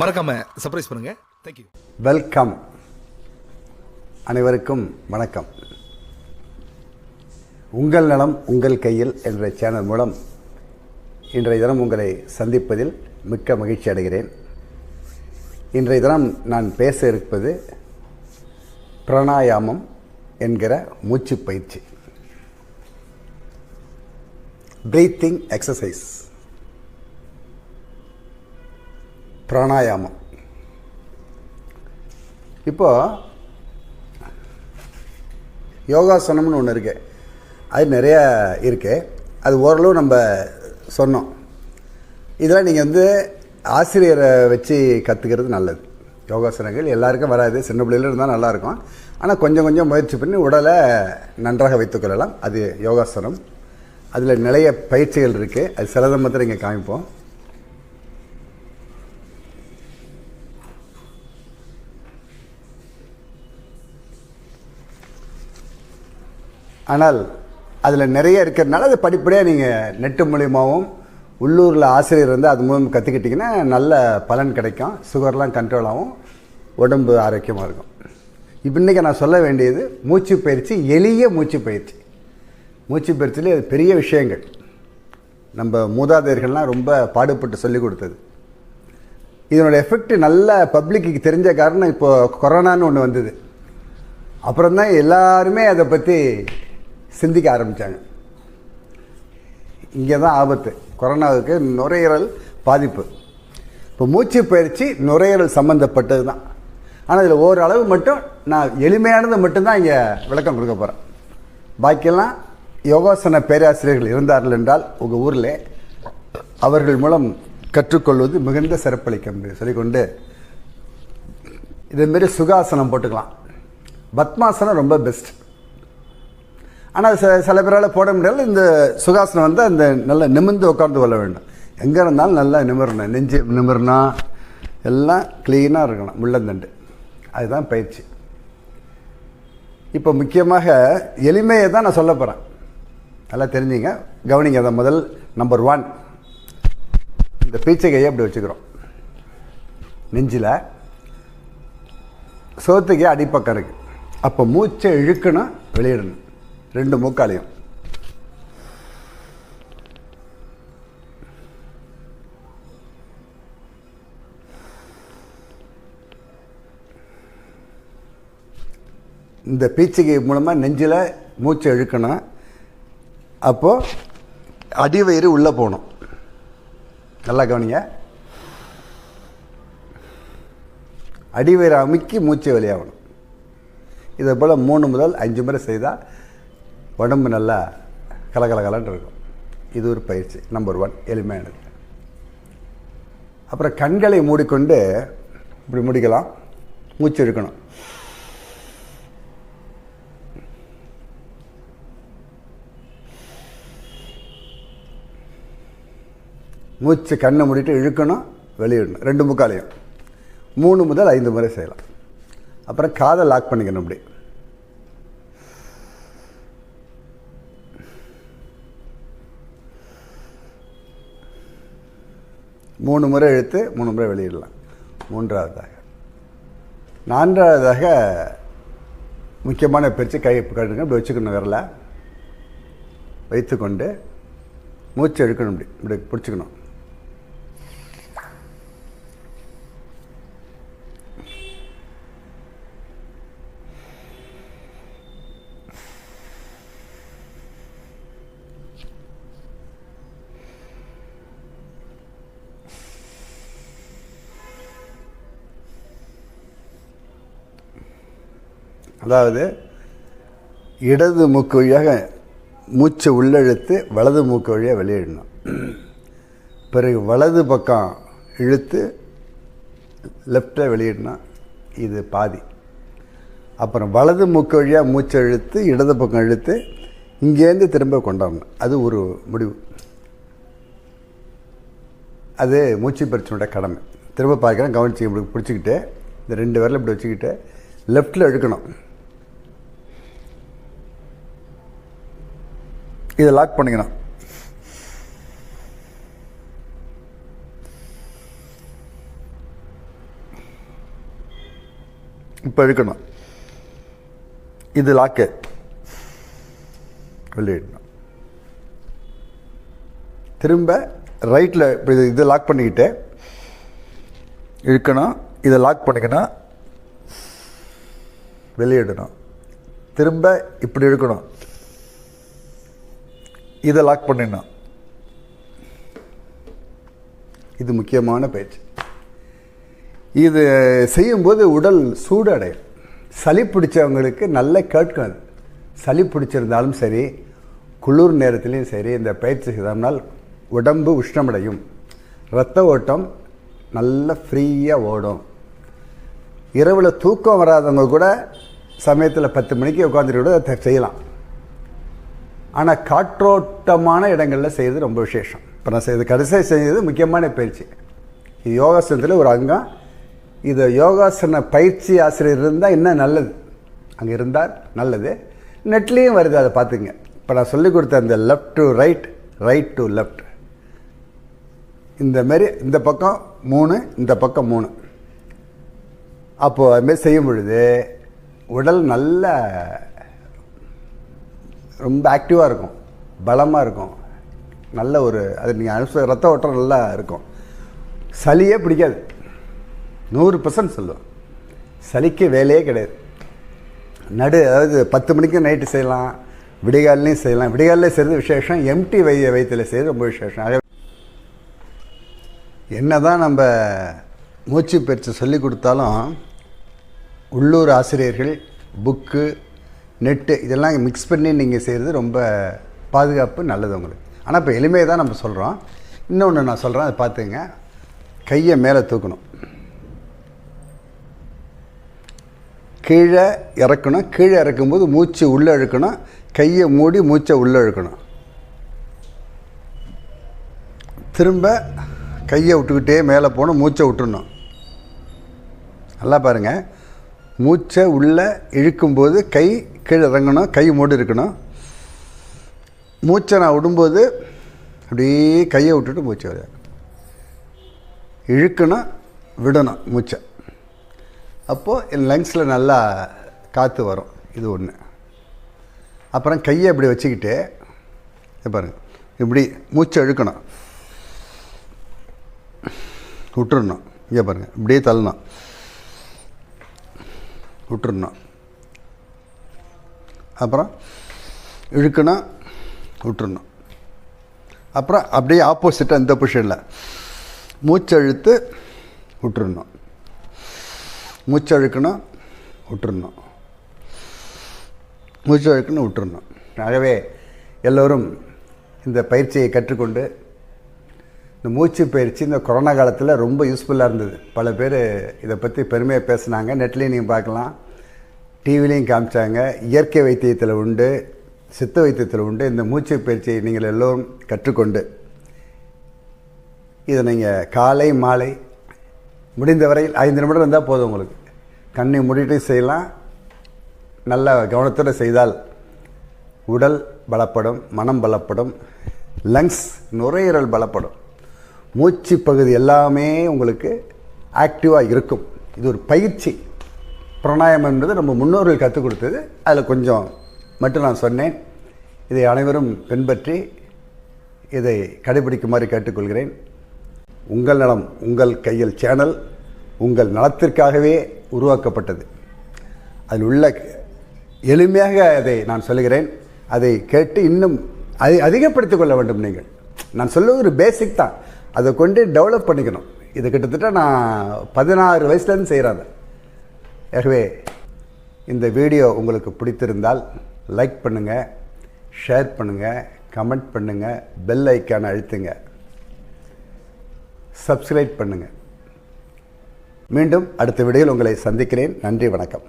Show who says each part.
Speaker 1: மறக்காம சர்ப்ரைஸ் பண்ணுங்க. Thank you
Speaker 2: welcome அனைவருக்கும் வணக்கம். உங்கள் நலம் உங்கள் கையில் என்ற சேனல் மூலம் இன்றைய தினம் உங்களை சந்திப்பதில் மிக்க மகிழ்ச்சி அடைகிறேன். இன்றைய தினம் நான் பேச இருப்பது பிராணாயாமம் என்கிற மூச்சு பயிற்சி. பிரீத்திங் எக்ஸசைஸ் பிராணாயாமம். இப்போ யோகாசனம்னு ஒன்று இருக்கு. அது நிறையா இருக்கு. அது ஓரளவு நம்ம சொன்னோம். இதெல்லாம் நீங்கள் வந்து ஆசிரியரை வச்சு கற்றுக்கிறது நல்லது. யோகாசனங்கள் எல்லாருக்கும் வராது. சின்ன பிள்ளையில இருந்தால் நல்லாயிருக்கும். ஆனால் கொஞ்சம் கொஞ்சம் முயற்சி பண்ணி உடலை நன்றாக வைத்துக்கொள்ளலாம் அது யோகாசனம். அதில் நிறைய பயிற்சிகள் இருக்குது அது சிலதை மாத்திரம் இங்கே காமிப்போம். ஆனால் அதில் நிறைய இருக்கிறதுனால அது படிப்படியாக நீங்கள் நெட்டு மூலியமாகவும் உள்ளூரில் ஆசிரியர் வந்து அது மூலம் கற்றுக்கிட்டிங்கன்னா நல்ல பலன் கிடைக்கும். சுகர்லாம் கண்ட்ரோல் ஆகும். உடம்பு ஆரோக்கியமாக இருக்கும். இப்போ இன்றைக்கி நான் சொல்ல வேண்டியது மூச்சு பயிற்சி எளிய மூச்சு பயிற்சி. மூச்சு பயிற்சியிலே அது பெரிய விஷயங்கள். நம்ம மூதாதையர்கள்லாம் ரொம்ப பாடுபட்டு சொல்லி கொடுத்தது. இதனோட எஃபெக்ட் நல்ல பப்ளிக்கு தெரிஞ்ச காரணம் இப்போ கொரோனான்னு ஒன்று வந்தது. அப்புறம் தான் எல்லாருமே அதை பற்றி சிந்திக்க ஆரம்பித்தாங்க இங்கே தான் ஆபத்து. கொரோனாவுக்கு நுரையீரல் பாதிப்பு. இப்போ மூச்சு பயிற்சி நுரையீரல் சம்மந்தப்பட்டது தான் ஆனால் இதில் ஓரளவு மட்டும் நான் எளிமையானது மட்டும்தான் இங்கே விளக்கம் கொடுக்க போகிறேன் பாக்கியெல்லாம் யோகாசன பேராசிரியர்கள் இருந்தார்கள் என்றால் உங்கள் ஊரில் அவர்கள் மூலம் கற்றுக்கொள்வது மிகுந்த சிறப்பளிக்கும் சொல்லிக்கொண்டு இதேமாரி சுகாசனம் போட்டுக்கலாம். பத்மாசனம் ரொம்ப பெஸ்ட் ஆனால் சில சில பேரால் போட முடியல. இந்த சுகாசனம் வந்து அந்த நல்லா நிமிர்ந்து உட்கார்ந்து கொள்ள வேண்டும். எங்கே இருந்தாலும் நல்லா நிமிரணும். நெஞ்சு நிமிர்னா எல்லாம் க்ளீனாக இருக்கணும். முள்ளந்தண்டு அதுதான் பயிற்சி. இப்போ முக்கியமாக எளிமையை தான் நான் சொல்ல போகிறேன் நல்லா தெரிஞ்சுங்க. கவனிங்க அதை முதல் நம்பர் ஒன் இந்த பீச்சைகையை அப்படி வச்சுக்கிறோம். நெஞ்சில் சோத்துக்கே அடிப்பக்கம் இருக்குது அப்போ மூச்சை இழுக்கணும் வெளியிடணும். ரெண்டு மூக்காலையும் இந்த பீச்சிகை மூலமாக நெஞ்சில் மூச்சை இழுக்கணும். அப்போது அடிவயிறு உள்ளே போகணும். நல்லா கவனிங்க. அடிவயிறு அமுக்கி மூச்சு வெளியாகணும். இதை போல் மூணு முதல் அஞ்சு முறை செய்தால் உடம்பு நல்லா கலகலகலன்னு இருக்கும். இது ஒரு பயிற்சி நம்பர் ஒன் எளிமையானது. அப்புறம் கண்களை மூடிக்கொண்டு இப்படி முடிக்கலாம். மூச்சு இழுக்கணும். மூச்சு கண்ணை மூடிட்டு இழுக்கணும் வெளியிடணும். ரெண்டு முக்காலையும். மூணு முதல் ஐந்து முறை செய்யலாம். அப்புறம் காதை லாக் பண்ணிக்கணும் அப்படி மூணு முறை இழுத்து மூணு முறை வெளியிடலாம். மூன்றாவதாக. நான்காவதாக முக்கியமான பயிற்சி கை கட்டுங்க இப்படி வச்சுக்கணும் விரலை. வைத்துக்கொண்டு மூச்சு எடுக்கணும் இப்படி இப்படி பிடிச்சிக்கணும். அதாவது இடது மூக்கு வழியாக மூச்சை உள்ளெழுத்து வலது மூக்கு வழியாக வெளியிடணும். பிறகு வலது பக்கம் இழுத்து லெஃப்டில் வெளியிடணும். இது பாதி. அப்புறம் வலது மூக்கு வழியாக மூச்சை இழுத்து இடது பக்கம் இழுத்து இங்கேருந்து திரும்ப கொண்டாடணும் அது ஒரு முடிவு. அது மூச்சு பயிற்சியோட கடமை. திரும்ப பார்க்குறேன் கவனிச்சு இப்படி பிடிச்சிக்கிட்டு இந்த ரெண்டு விரலை இப்படி வச்சுக்கிட்டு லெஃப்டில் எடுக்கணும் இதை லாக் பண்ணிக்கணும்.
Speaker 3: இப்போ இழுக்கணும். இது லாக்கு
Speaker 2: வெளியிடணும். திரும்ப ரைட்டில் இப்போ இது இது லாக் பண்ணிக்கிட்டு
Speaker 3: இழுக்கணும். இதை லாக் பண்ணிக்கணும்.
Speaker 2: வெளியிடணும்.
Speaker 3: திரும்ப இப்படி இழுக்கணும். இதை லாக் பண்ணிடணும்
Speaker 2: இது முக்கியமான பயிற்சி இது செய்யும்போது உடல் சூடு அடையும் சளி பிடிச்சவங்களுக்கு நல்ல கேட்கும் அது. சளி பிடிச்சிருந்தாலும் சரி குளிர் நேரத்துலேயும் சரி இந்த பயிற்சி செய்தோம்னால் உடம்பு உஷ்ணமடையும். இரத்த ஓட்டம் நல்ல ஃப்ரீயாக ஓடும். இரவில் தூக்கம் வராதவங்க கூட சமயத்தில் பத்து மணிக்கு உட்காந்துட்டு கூட அதை செய்யலாம். ஆனால் காற்றோட்டமான இடங்களில் செய்கிறது ரொம்ப விசேஷம். இப்போ நான் செய்து கடைசியாக செஞ்சது முக்கியமான பயிற்சி. இது யோகாசனத்தில் ஒரு அங்கம். இது யோகாசன பயிற்சி ஆசிரியர் இருந்தால் இன்னும் நல்லது? அங்கே இருந்தால் நல்லது. நெட்லேயும் வருது அதை பார்த்துங்க. இப்போ நான் சொல்லிக் கொடுத்த அந்த left to right right to left இந்த மாரி இந்த பக்கம் மூணு இந்த பக்கம் மூணு. அப்போது அதுமாரி செய்யும் பொழுது உடல் நல்ல ரொம்ப ஆக்டிவாக இருக்கும். பலமாக இருக்கும். நல்ல ஒரு அது நீங்கள் அனுச ரத்த ஓட்டம் நல்லா இருக்கும். சளியே பிடிக்காது. நூறு பர்சன்ட் சொல்லுவேன். சளிக்கு வேலையே கிடையாது. நடு அதாவது பத்து மணிக்கு நைட்டு செய்யலாம் விடிகாலையும் செய்யலாம். விடிகாலிலே செய்கிறது விசேஷம் எம்டி வை வயிற்றில் செய்கிறது ரொம்ப விசேஷம். ஆக என்ன தான் நம்ம மூச்சு பயிற்சி சொல்லி கொடுத்தாலும் உள்ளூர் ஆசிரியர்கள் புக்கு நெட்டு இதெல்லாம் மிக்ஸ் பண்ணி நீங்கள் செய்கிறது ரொம்ப பாதுகாப்பு நல்லது உங்களுக்கு. ஆனால் இப்போ எளிமையை தான் நம்ம சொல்கிறோம் இன்னொன்று நான் சொல்கிறேன் அதை பார்த்துங்க. கையை மேலே தூக்கணும். கீழே இறக்கணும். கீழே இறக்கும்போது மூச்சு உள்ளே இழுக்கணும். கையை மூடி மூச்சை உள்ளே இழுக்கணும். திரும்ப கையை விட்டுக்கிட்டே மேலே போகணும் மூச்சை விட்டுறணும். நல்லா பாருங்கள் மூச்சை உள்ளே இழுக்கும்போது கை கீழே இறங்கணும் கை மூடி இருக்கணும். மூச்சை நான் விடும்போது அப்படியே கையை விட்டுட்டு மூச்சை வர. இழுக்கணும் விடணும் மூச்சை. அப்போது என் லங்ஸில் நல்லா காற்று வரும். இது ஒன்று அப்புறம் கையை இப்படி வச்சுக்கிட்டு இதை பாருங்க. இப்படி மூச்சை இழுக்கணும். விட்டுறணும். இங்கே பாருங்கள் இப்படியே தள்ளணும். விட்டுறணும். அப்புறம் இழுக்கணும் விட்டுருணும் அப்புறம் அப்படியே ஆப்போசிட்டாக இந்த பொசிஷனில் மூச்சை இழுத்து விட்டுறணும். மூச்சை இழுக்கணும் விட்டுறணும். மூச்சை ஆகவே எல்லோரும் இந்த பயிற்சியை கற்றுக்கொண்டு இந்த மூச்சு பயிற்சி இந்த கொரோனா காலத்தில் ரொம்ப யூஸ்ஃபுல்லாக இருந்தது. பல பேர் இதை பற்றி பெருமையாக பேசுனாங்க. நெட்லேயும் நீங்கள் பார்க்கலாம். டிவிலையும் காமிச்சாங்க. இயற்கை வைத்தியத்தில் உண்டு சித்த வைத்தியத்தில் உண்டு. இந்த மூச்சு பயிற்சியை நீங்கள் எல்லோரும் கற்றுக்கொண்டு இதை நீங்கள் காலை மாலை முடிந்த வரையில் ஐந்து நிமிடம் இருந்தால் போதும் உங்களுக்கு. கண்ணை மூடிட்டு செய்யலாம். நல்ல கவனத்தோடு செய்தால் உடல் பலப்படும் மனம் பலப்படும் லங்ஸ் நுரையீரல் பலப்படும். மூச்சு பகுதி எல்லாமே உங்களுக்கு ஆக்டிவாக இருக்கும். இது ஒரு பயிற்சி. பிராணாயாமம் என்பது நம்ம முன்னோர்கள் கற்றுக் கொடுத்தது. அதில் கொஞ்சம் மட்டும் நான் சொன்னேன். இதை அனைவரும் பின்பற்றி இதை கடைபிடிக்குமாறு கேட்டுக்கொள்கிறேன். உங்கள் நலம் உங்கள் கையில் சேனல் உங்கள் நலத்திற்காகவே உருவாக்கப்பட்டது. அதில் உள்ள எளிமையாக அதை நான் சொல்லுகிறேன். அதை கேட்டு இன்னும் அதை அதிகப்படுத்திக் கொள்ள வேண்டும் நீங்கள். நான் சொல்லுவது ஒரு பேசிக் தான். அதை கொண்டு டெவலப் பண்ணிக்கணும். இது கிட்டத்தட்ட நான் பதினாறு வயசுலேருந்து செய்கிறேன் ஆகவே இந்த வீடியோ உங்களுக்கு பிடித்திருந்தால் லைக் பண்ணுங்கள் ஷேர் பண்ணுங்கள் கமெண்ட் பண்ணுங்கள் பெல் ஐக்கானை அழுத்துங்க. சப்ஸ்கிரைப் பண்ணுங்கள் மீண்டும் அடுத்த வீடியோவில் உங்களை சந்திக்கிறேன். நன்றி வணக்கம்.